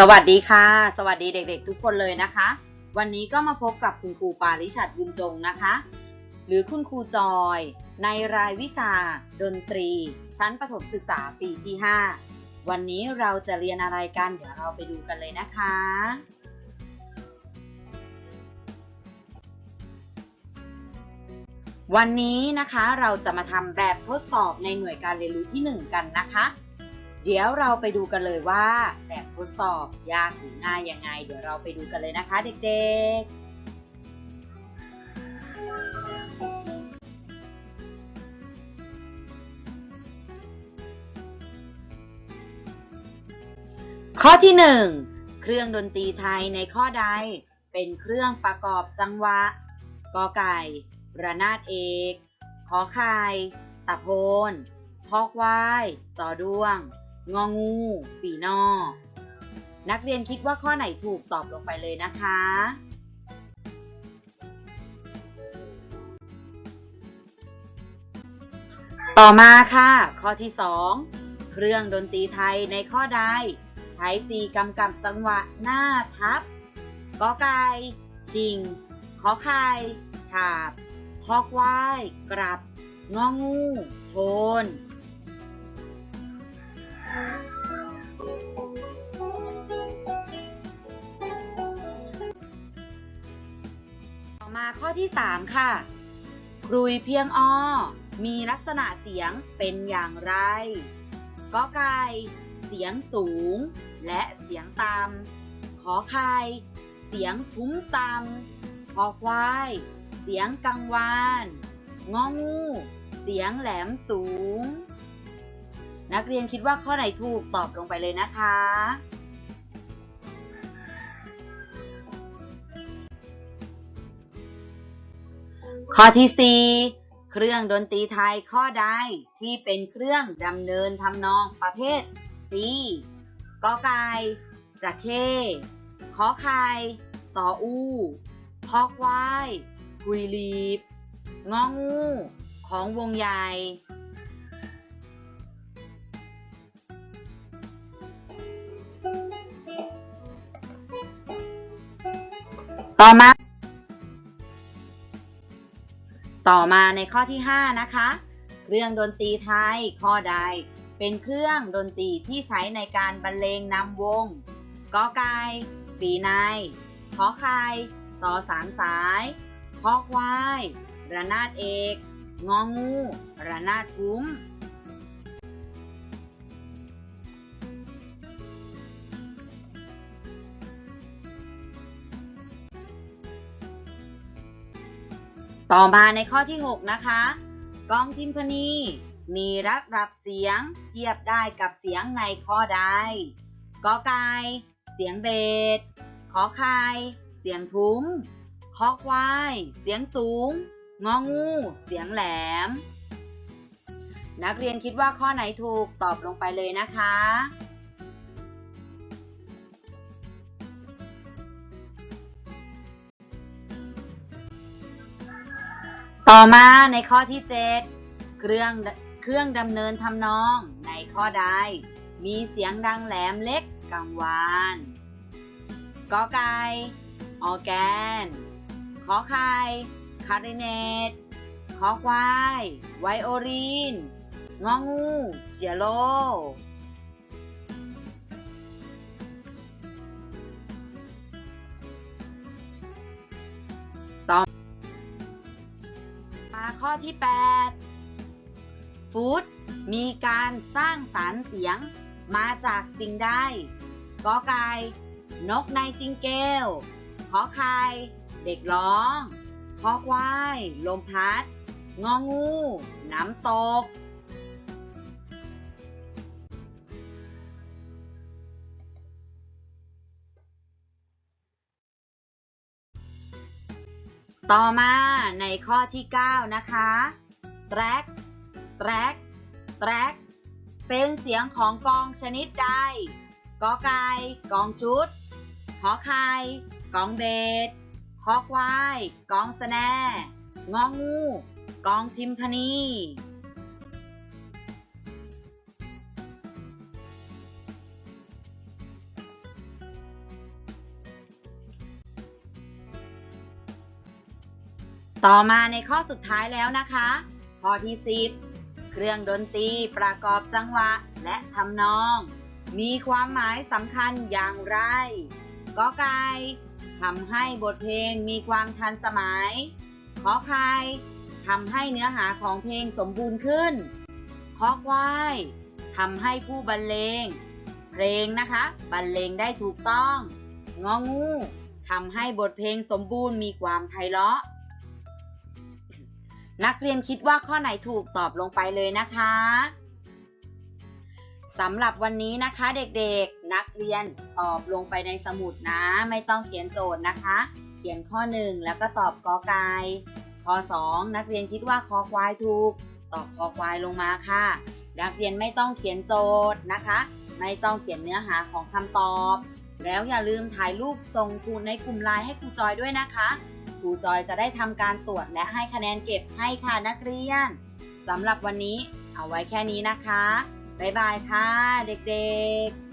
สวัสดีค่ะ สวัสดีเด็กๆ ทุกคนเลยนะคะ วันนี้ก็มาพบกับคุณครูปาริชัดบุญจงนะคะ หรือคุณครูจอย ในรายวิชา ดนตรี ชั้นประถมศึกษาปีที่ 5 วันนี้เราจะเรียนอะไรกัน เดี๋ยวเราไปดูกันเลยนะคะ วันนี้นะคะเราจะมาทำแบบทดสอบในหน่วยการเรียนรู้ที่ 1 กันนะคะ เดี๋ยวเราไปดูกันเลยว่าแบบทดสอบยากหรือง่ายยังไง เดี๋ยวเราไปดูกันเลยนะคะเด็กๆข้อที่ 1 เครื่องดนตรีไทยในข้อใด เป็นเครื่องประกอบจังหวะกอไก่ ระนาดเอกขอไข่ตะโพนคอกวายสอด้วง งองู ปีนอ นักเรียนคิดว่าข้อไหนถูกตอบลงไปเลยนะคะ ต่อมาค่ะ ข้อที่ 2 เครื่องดนตรีไทยในข้อใด ใช้ตีกำกับจังหวะหน้าทับกอไก่ชิง ขอไข่ฉาบคอกวายกลับ งองู โทน ข้อที่ 3 ค่ะครุยเพียงอ้อ มีลักษณะเสียงเป็นอย่างไรกอไก่เสียงสูง และเสียงต่ำขอไข่เสียงทุ้มต่ำคอควาย เสียงกังวานงองู เสียงแหลมสูง นักเรียนคิดว่าข้อไหนถูกตอบลงไปเลยนะคะ ข้อที่ 4 เครื่องดนตรีไทยข้อใดที่เป็นเครื่องดำเนินทำนองประเภทตีกอไก่จะเข้ขอไข่สออูคอควายกุยลีบ งองู ของวงใหญ่ ต่อมา ต่อมาในข้อที่ 5 นะคะ เครื่องดนตรีไทยข้อใด เป็นเครื่องดนตรีที่ใช้ในการบรรเลงนำวงกอไก่ปีในขอไข่สอสามสายคอควาย ระนาดเอก งองู ระนาดทุ้ม ต่อมาในข้อที่ 6 นะคะ กองทิมพานีมีระดับเสียงเทียบได้กับเสียงในข้อใดกอไก่เสียงเบสขอไข่เสียงทุ้มคอควาย เสียงสูง งองู เสียงแหลม นักเรียนคิดว่าข้อไหนถูกตอบลงไปเลยนะคะ ต่อมาในข้อที่ 7 เครื่องเครื่องดำเนินทำนองในข้อใด มีเสียงดังแหลมเล็กกังวานกอไก่ออแกน ขอไข่คาริเนตขอควาย ไวโอลินงองูเชียโลมา ข้อที่ 8 ฟูดมีการสร้างสารเสียงมาจากสิ่งใดกอไก่นกในจิงเกลขอไข่เด็กร้อง คอควาย ลมพัด งองู น้ำตก ต่อมาในข้อที่ 9 นะคะแตรกแตรกแตรกเป็นเสียงของกองชนิดใดกอไก่กองชุด ขอไข่กองเบสคอควาย กองสแนงองู กองทิมพานี ต่อมาในข้อสุดท้ายแล้วนะคะ ข้อที่ 10 เครื่องดนตรีประกอบจังหวะและทำนอง มีความหมายสำคัญอย่างไรกอไก่ทำให้บทเพลงมีความทันสมัย ขอไข่ทำให้เนื้อหาของเพลงสมบูรณ์ขึ้น ขอควายทำให้ผู้บรรเลง เพลงนะคะ บรรเลงได้ถูกต้อง งองูทำให้บทเพลงสมบูรณ์มีความไพเราะ นักเรียนคิดว่าข้อไหนถูกตอบลงไปเลยนะคะสำหรับวันนี้นะคะเด็กๆ นักเรียนตอบลงไปในสมุดนะ ไม่ต้องเขียนโจทย์นะคะ เขียนข้อ 1 แล้วก็ตอบกอไก่ข้อ 2 นักเรียนคิดว่าคอควายถูก ตอบคอควายลงมาค่ะ นักเรียนไม่ต้องเขียนโจทย์นะคะ ไม่ต้องเขียนเนื้อหาของคำตอบ แล้วอย่าลืมถ่ายรูปส่งครูในกลุ่มไลน์ให้ครูจอยด้วยนะคะ ครูจอยจะได้ทำการตรวจและให้คะแนนเก็บให้ค่ะนักเรียนสำหรับวันนี้เอาไว้แค่นี้นะคะ บ๊ายบายค่ะ เด็กๆ